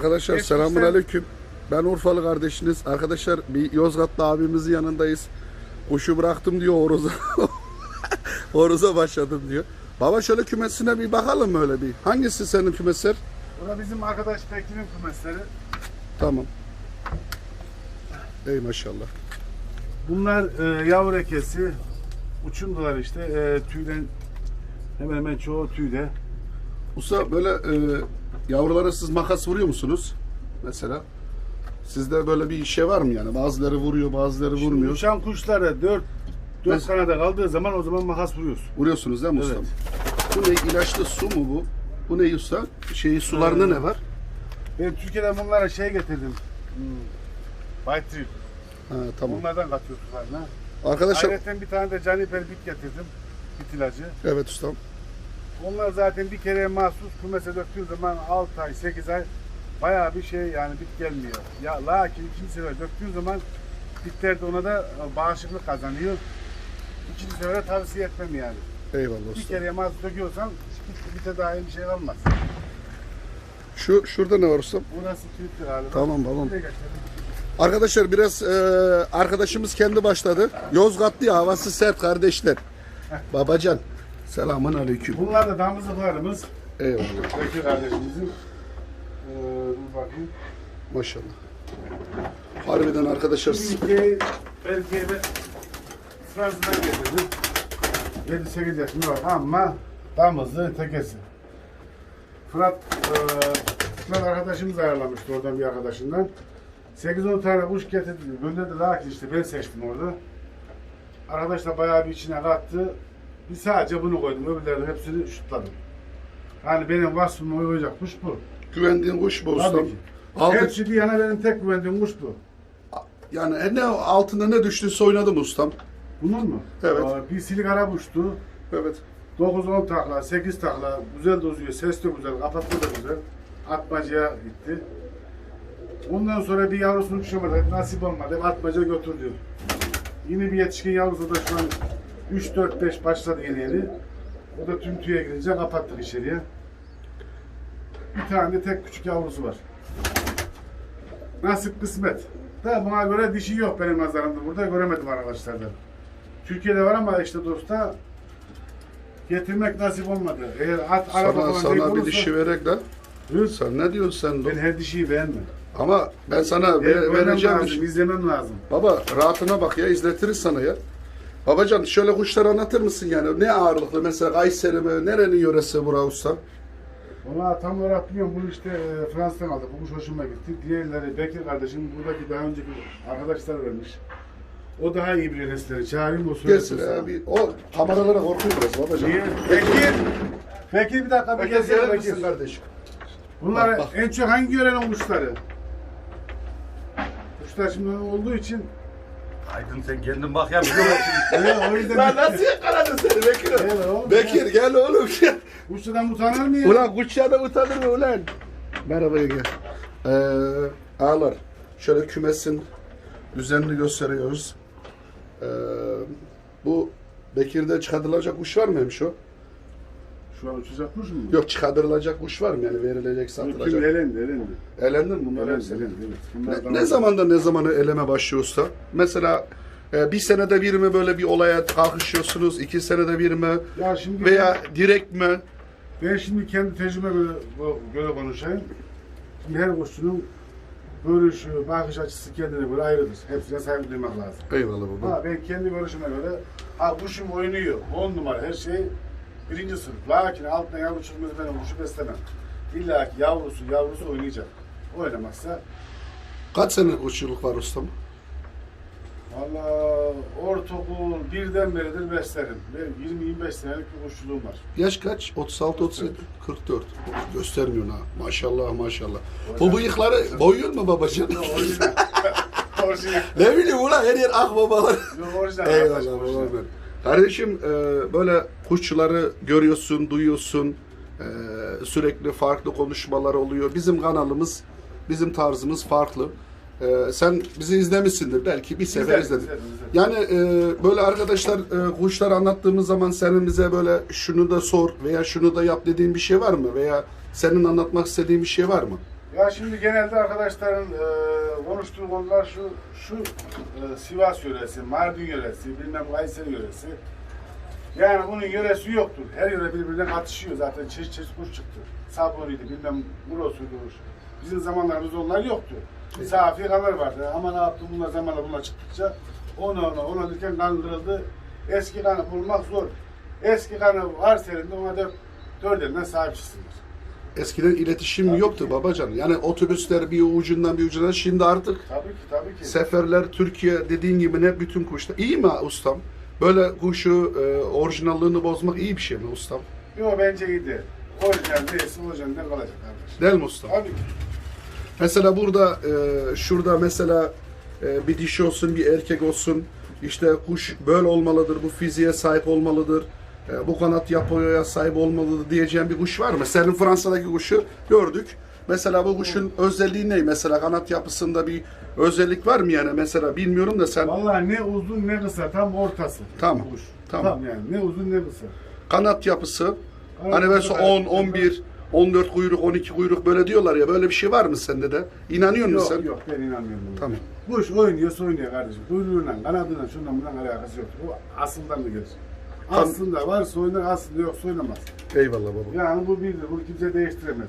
Arkadaşlar Geçmişten- selamun aleyküm. Ben Urfalı kardeşiniz. Arkadaşlar bir Yozgatlı abimizin yanındayız. Kuşu bıraktım diyor horoza. horoza başladım diyor. Baba şöyle kümesine bir bakalım öyle bir. Hangisi senin kümesler? Bu da bizim arkadaş Bekir'in kümesleri. Tamam. Ey maşallah. Bunlar e, yavru ekesi. Uçumdular işte. E, tüyden hemen hemen çoğu tüyde. Usta böyle e, yavrulara siz makas vuruyor musunuz? Mesela. Sizde böyle bir şey var mı yani? Bazıları vuruyor, bazıları Şimdi vurmuyor. uçan kuşlara 4 4 Mes- kanada kaldığı zaman o zaman makas vuruyoruz. Vuruyorsunuz değil mi ustam? Evet. Bu ne? İlaçlı su mu bu? Bu ne usta? Şeyi sularında Ee, ne var? Ben Türkiye'den bunlara şey getirdim. Hmm. Ha, tamam. Bunlardan katıyor sularına. Arkadaşlar Ayrıca bir tane de caniper bit getirdim. Bit ilacı. evet ustam. Onlar zaten bir kereye mahsus kümese döktüğün zaman 6 ay 8 ay bayağı bir şey yani bit gelmiyor. Ya lakin ikinci sefer döktüğün zaman bitler de ona da e, bağışıklık kazanıyor. İkinci sefere tavsiye etmem yani. Eyvallah Bir kereye mahsus döküyorsan bit, bite dair bir şey kalmaz. Şu şurada ne var ustam? Burası Twitter galiba. Tamam geçelim. Arkadaşlar biraz e, arkadaşımız kendi başladı. Yozgatlı ya havası sert kardeşler. Babacan. Selamun aleyküm. Bunlar da damızlıklarımız. Eyvallah. Bekir kardeşimizin. Ee, dur bakayım. Maşallah. Harbiden arkadaşlar Şimdiki erkeği de Fransa'dan getirdim. 7-8 yaşında var ama damızlı tekesi. Fırat, e, Fırat arkadaşımız ayarlamıştı oradan bir arkadaşından. 8-10 tane kuş getirdi. Gönderdi lakin işte ben seçtim orada. Arkadaş da bayağı bir içine kattı. Bir sadece bunu koydum. Öbürlerinin hepsini şutladım. Yani benim vasfıma uyacak kuş bu. güvendiğin kuş bu ustam. Tabii ki. Altı, Hepsi bir yana benim tek güvendiğim kuş bu. yani ne altında ne düştüyse oynadım ustam. Bunun mu? Evet. Aa, bir silik araba uçtu. Evet. 9-10 takla, 8 takla. Güzel dozuyor. Ses de güzel. Kapatma da güzel. Atmacaya gitti. Ondan sonra bir yavrusunu uçuramadı. Nasip olmadı. Hep Atmaca götürdü. Yine bir yetişkin yavrusu da şu an 3-4-5 başladı yeni yeni. O da tüm tüye girince kapattık içeriye. Bir tane de tek küçük yavrusu var. Nasip kısmet. Da buna göre dişi yok benim nazarımda. Burada göremedim arkadaşlardan. Türkiye'de var ama işte dosta getirmek nasip olmadı. Eğer at araba Sana, sana bir olursa- dişi verek de. Hı? Sen ne diyorsun sen? Ben her dişiyi beğenmem. Ama ben sana ver- Evet, vereceğim. lazım, şey. izlemem lazım. Baba rahatına bak ya izletiriz sana ya. Babacan şöyle kuşları anlatır mısın yani? Ne ağırlıklı mesela Kayseri mi? Nerenin yöresi bura usta? Valla tam olarak bilmiyorum. Bunu işte e, Fransa'dan aldık. Bu kuş hoşuma gitti. Diğerleri Bekir kardeşim buradaki daha önceki arkadaşlar vermiş. O daha iyi bir nesleri. Çağırayım o Gelsin söylesin sana. abi. O kameralara korkuyor biraz babacan. Niye? Bekir! Bekir bir dakika bir Bekir gelir Bekir. misin kardeşim? Bunlar Bak, bak. en çok hangi yörenin kuşları? Kuşlar şimdi olduğu için Aydın sen kendin bak ya. o yüzden Lan nasıl yakaladın seni Bekir? Oğlum, Bekir gel oğlum. kuşlardan utanır mı ya? ulan kuşçada utanır mı ulan? Merhaba Ege. Ee, ağlar. Şöyle kümesin düzenini gösteriyoruz. Ee, bu Bekir'de çıkartılacak kuş var mıymış o? Şu an uçacak kuş mu? Yok çıkartılacak kuş var mı yani verilecek Kim satılacak? elendi elendi. Elendin mi bunlar Elendi hepsi? elendi. Evet. Bunlar Ne, ne zamanda ne zamanı eleme başlıyor usta? Mesela e, bir senede bir mi böyle bir olaya kalkışıyorsunuz? iki senede bir mi? Ya şimdi Veya direkt mi? ben şimdi kendi tecrübeme göre, göre konuşayım. Şimdi her kuşçunun görüşü, bakış açısı kendine göre ayrıdır. Hepsine saygı duymak lazım. Eyvallah baba. Ha, ben kendi görüşüme göre ha kuşum oynuyor. On numara her şey birinci sınıf. Lakin altına yavru çıkmaz ben o kuşu beslemem. İlla ki yavrusu yavrusu oynayacak. Oynamazsa Kaç sene uççuluk var ustam? valla ortaokul birden beridir beslerim. Benim 20-25 senelik bir kuşçuluğum var. Yaş kaç? 36, 37, 44. Göstermiyorsun ha. Maşallah maşallah. Bu bıyıkları boyuyor mu? Orijinal. Orijinal. ne bileyim ulan her yer ah babalar. Yok, Orijinal. Eyvallah arkadaş, orijinal. babam. Kardeşim e, böyle kuşçuları görüyorsun, duyuyorsun. E, sürekli farklı konuşmalar oluyor. Bizim kanalımız, bizim tarzımız farklı. E, sen bizi izlemişsindir. Belki bir sefer İzledim, izledin. izledim, izledim. Yani e, böyle arkadaşlar e, kuşlar anlattığımız zaman senin bize böyle şunu da sor veya şunu da yap dediğin bir şey var mı? Veya senin anlatmak istediğin bir şey var mı? Ya şimdi genelde arkadaşların e, konuştuğu konular şu, şu e, Sivas yöresi, Mardin yöresi, bilmem Kayseri yöresi. Yani bunun yöresi yoktur. Her yöre birbirinden atışıyor zaten. Çeşit çeşit kuş çıktı. Sabuniydi, bilmem Murosuydu. Bizim zamanlarımızda onlar yoktu. Safiralar vardı. Ama ne yaptı bunlar zamanla bunlar çıktıkça onu ona ona derken kandırıldı. Eski kanı bulmak zor. Eski kanı var serinde ona dört, dört elinden sahip çıksınlar. Eskiden iletişim Tabii yoktu ki. babacan. Yani otobüsler bir ucundan bir ucuna şimdi artık Tabii ki tabii ki. seferler Türkiye dediğin gibi ne bütün kuşlar. İyi mi ustam? Böyle kuşu e, orijinallığını bozmak iyi bir şey mi ustam? Yok bence iyiydi. Orijinal değilse orijinalden kalacak kardeş. Değil mi ustam? Tabii ki. Mesela burada e, şurada mesela e, bir dişi olsun bir erkek olsun işte kuş böyle olmalıdır bu fiziğe sahip olmalıdır e, bu kanat yapıya sahip olmalıdır diyeceğim bir kuş var mı? Senin Fransa'daki kuşu gördük. Mesela bu kuşun özelliği ne? Mesela kanat yapısında bir özellik var mı yani? Mesela bilmiyorum da sen Vallahi ne uzun ne kısa tam ortası. Tamam, Kuş. tamam. Tam yani ne uzun ne kısa. kanat yapısı Kanat hani mesela yapısı 10, gayet 11, 14 kuyruk, 12 kuyruk böyle diyorlar ya böyle bir şey var mı sende de? İnanıyor musun Yok sen? yok ben inanmıyorum. buna. Tamam. Kuş oynuyorsa oynuyor kardeşim. Kuyruğuyla, kanadıyla, şundan bundan alakası yok. Bu asıldan da gelir. Aslında varsa oynar, aslında yoksa oynamaz. Eyvallah baba. Yani bu birdir, bunu kimse değiştiremez.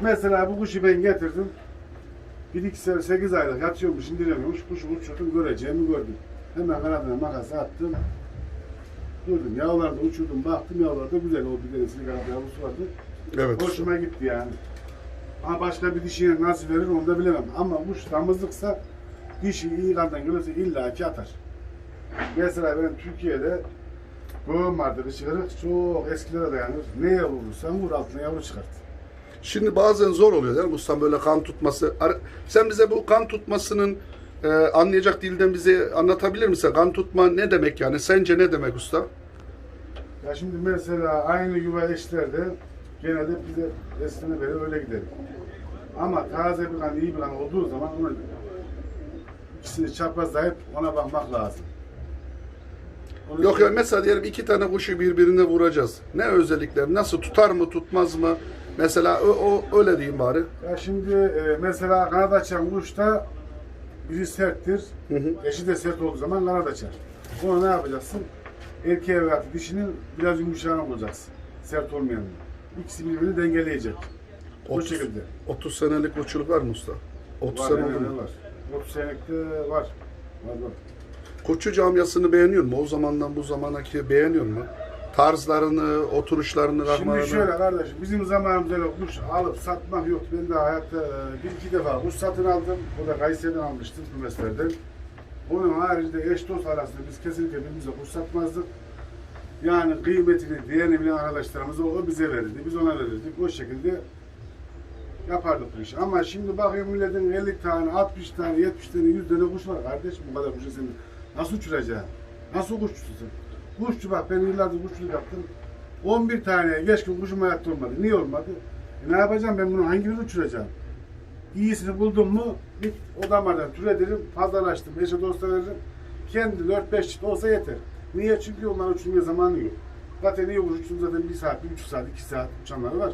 Mesela bu kuşu ben getirdim. Bir iki sene, sekiz aylık yatıyormuş, indiremiyormuş. Kuşu uçurdum, göreceğimi gördüm. Hemen kanadına makası attım. Durdum, yavrularda uçurdum, baktım yavrularda güzel. O bir tanesinin kanat yavrusu vardı. Evet. Hoşuma gitti yani. Ama başka bir dişiye nasıl verir onu da bilemem. Ama kuş damızlıksa dişi iyi kandan gelirse illaki atar. Mesela benim Türkiye'de Göğüm vardı kışkırık çok eskilere dayanır. Neye vurursan vur altına yavru çıkart. Şimdi bazen zor oluyor değil mi ustam böyle kan tutması. Sen bize bu kan tutmasının e, anlayacak dilden bize anlatabilir misin? Kan tutma ne demek yani? Sence ne demek usta? Ya şimdi mesela aynı yuva eşlerde genelde bize eskiden beri öyle gidelim. Ama taze bir kan, iyi bir kan olduğu zaman onu ikisini çaprazlayıp ona bakmak lazım. Yok ya mesela diyelim iki tane kuşu birbirine vuracağız. Ne özellikler? Nasıl tutar mı tutmaz mı? Mesela o, o öyle diyeyim bari. Ya şimdi e, mesela kanat açan kuşta biri serttir. Hı hı. Eşi de sert olduğu zaman kanat açar. Onu ne yapacaksın? Erkeğe veya dişinin biraz yumuşağına bulacaksın. Sert olmayanını. İkisi birbirini dengeleyecek. O 30, şekilde. 30 senelik koçuluk var mı usta? 30 Var, sene oldu mu? var. 30 senekte var. Var var. Koçu camiasını beğeniyor mu? O zamandan bu zamanaki beğeniyor mu? Tarzlarını, oturuşlarını. Şimdi şöyle kardeşim, bizim zamanımızda öyle kuş alıp satmak yoktu. Ben de hayatta e, bir iki defa kuş satın aldım. O da Kayseri'den almıştım kümeslerden. Onun haricinde eş dost arasında biz kesinlikle birbirimize kuş satmazdık. Yani kıymetini, değerini bilen arkadaşlarımız o, o bize verirdi. Biz ona verirdik. O şekilde yapardık bu işi. Ama şimdi bakıyorum milletin 50 tane, 60 tane, 70 tane, 100 tane kuş var. Kardeşim bu kadar kuşu sen nasıl uçuracaksın? Nasıl kuşçusun? Kuşçu bak ben yıllardır kuşçuluk yaptım. 11 tane geç gün kuşum hayatta olmadı. Niye olmadı? E ne yapacağım ben bunu hangi birini uçuracağım? İyisini buldum mu git o damardan tür ederim, fazlalaştım, eşe dosta veririm. Kendi 4-5 çift olsa yeter. Niye? Çünkü onlar uçurmaya zamanı yok. Zaten iyi kuş uçsun zaten 1 saat, 1,5 saat, 2 saat uçanları var.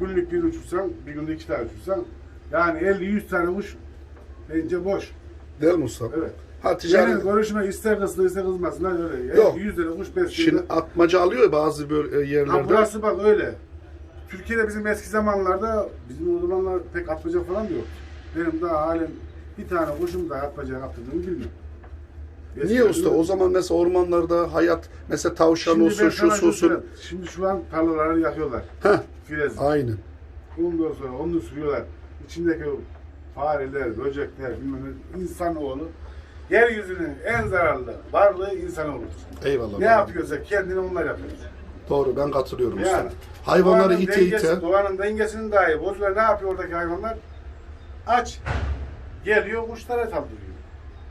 Günlük bir uçursan, bir günde iki tane uçursan yani 50-100 tane kuş bence boş. Değil mi usta? Evet. Ha ticari. Genel görüşme ister kızsın ister kızmasın öyle. Yok. 100 tane kuş besliyor. Şimdi atmaca alıyor bazı böyle e, Ha yerlerde. burası bak öyle. Türkiye'de bizim eski zamanlarda bizim o zamanlar pek atmaca falan yok. Benim daha halen bir tane kuşum da atmaca attırdığımı bilmiyorum. Niye Eskiden usta? O zaman mesela ormanlarda hayat mesela tavşan Şimdi olsun, şu olsun. Şimdi şu an tarlaları yakıyorlar. Heh, Firez. aynen. Ondan sonra onu sürüyorlar. İçindeki fareler, böcekler, bilmem ne, insanoğlu yeryüzünün en zararlı varlığı insanoğludur. Eyvallah. Ne yapıyorsa kendini onlar yapıyor. Doğru ben katılıyorum usta. Yani. Hayvanları Doğanın ite dengesi, ite. Doğanın dengesini dahi bozuyor. Ne yapıyor oradaki hayvanlar? Aç. Geliyor kuşlara saldırıyor.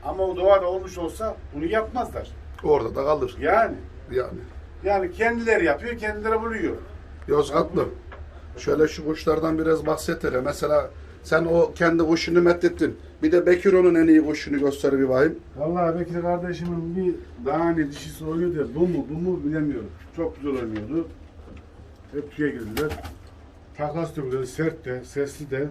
Ama o doğada olmuş olsa bunu yapmazlar. Orada da kalır. Yani. Yani. Yani kendileri yapıyor, kendileri buluyor. Yozgatlı. Şöyle şu kuşlardan biraz bahset hele. Mesela sen o kendi kuşunu methettin. Bir de Bekiro'nun en iyi kuşunu göster bir bakayım. Vallahi Bekir kardeşimin bir daha ne dişisi oynuyordu ya, bu mu bu mu bilemiyorum. Çok güzel oynuyordu. Hep tüye girdiler. Takas da güzel, sert de, sesli de.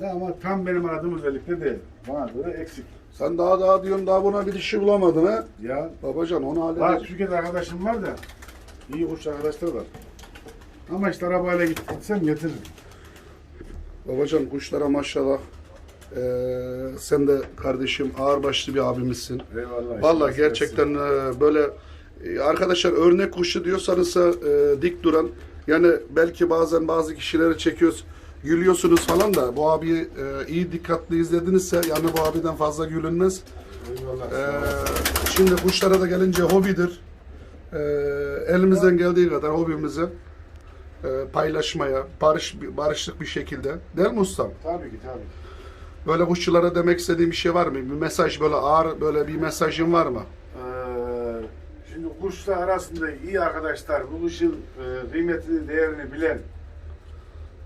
Ya ama tam benim aradığım özellikle değil. Bana göre eksik. Sen daha daha diyorsun daha buna bir dişi bulamadın ha? Ya Babacan onu var halledecek. Türkiye'de arkadaşım var da iyi kuş arkadaşlar var. Ama işte arabayla gitsem getiririm. Babacan kuşlara maşallah. Ee, sen de kardeşim ağırbaşlı bir abimizsin. Eyvallah. İşte, gerçekten e, böyle e, arkadaşlar örnek kuşu diyorsanız e, dik duran yani belki bazen bazı kişileri çekiyoruz gülüyorsunuz falan da bu abi e, iyi dikkatli izledinizse yani bu abiden fazla gülünmez. Eyvallah. E, olasın. şimdi kuşlara da gelince hobidir. E, elimizden geldiği kadar hobimizi paylaşmaya, barış barışlık bir şekilde. Değil mi ustam? Tabii ki tabii. Böyle kuşçulara demek istediğim bir şey var mı? Bir mesaj böyle ağır böyle bir mesajın var mı? Ee, şimdi kuşlar arasında iyi arkadaşlar, bu kuşun e, kıymetini, değerini bilen,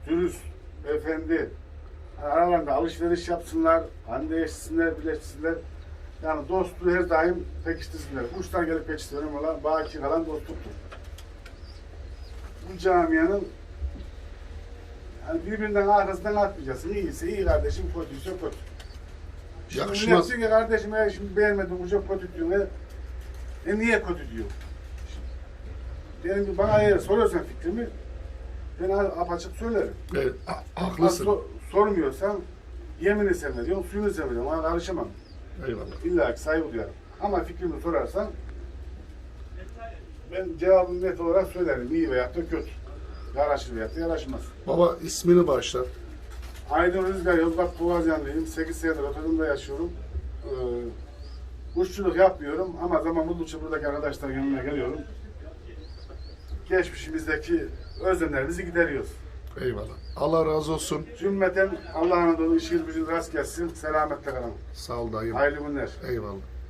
dürüst, efendi, aralarında alışveriş yapsınlar, hande eşsinler, birleşsinler. Yani dostluğu her daim pekiştirsinler. Kuşlar gelip pekiştiren olan, baki kalan dostluktur. Bu camianın yani birbirinden arkasından atmayacaksın. İyiyse iyi kardeşim, kötüyse kötü. Şimdi Yakışmaz. diyor ki kardeşim eğer şimdi beğenmedim, bu çok kötü diyor. E, e niye kötü diyor? Benim ki bana eğer soruyorsan fikrimi, ben apaçık söylerim. Evet, haklısın. so- sormuyorsan yemini sevme diyorum, suyunu sevme diyorum. Ona karışamam. Eyvallah. İlla ki saygı duyarım. Ama fikrimi sorarsan ben cevabını net olarak söylerim. İyi veyahut da kötü. Yaraşır veyahut da yaraşmaz. Baba ismini bağışla. Aydın Rüzgar, Yozgat Boğazyanlıyım. 8 senedir Rotterdam'da yaşıyorum. Ee, kuşçuluk yapmıyorum ama zaman buldukça buradaki arkadaşların yanına geliyorum. Geçmişimizdeki özlemlerimizi gideriyoruz. Eyvallah. Allah razı olsun. Cümleten Allah'ın adını işiniz gücünüz rast gelsin. Selametle kalın. Sağ ol dayım. Hayırlı günler. Eyvallah.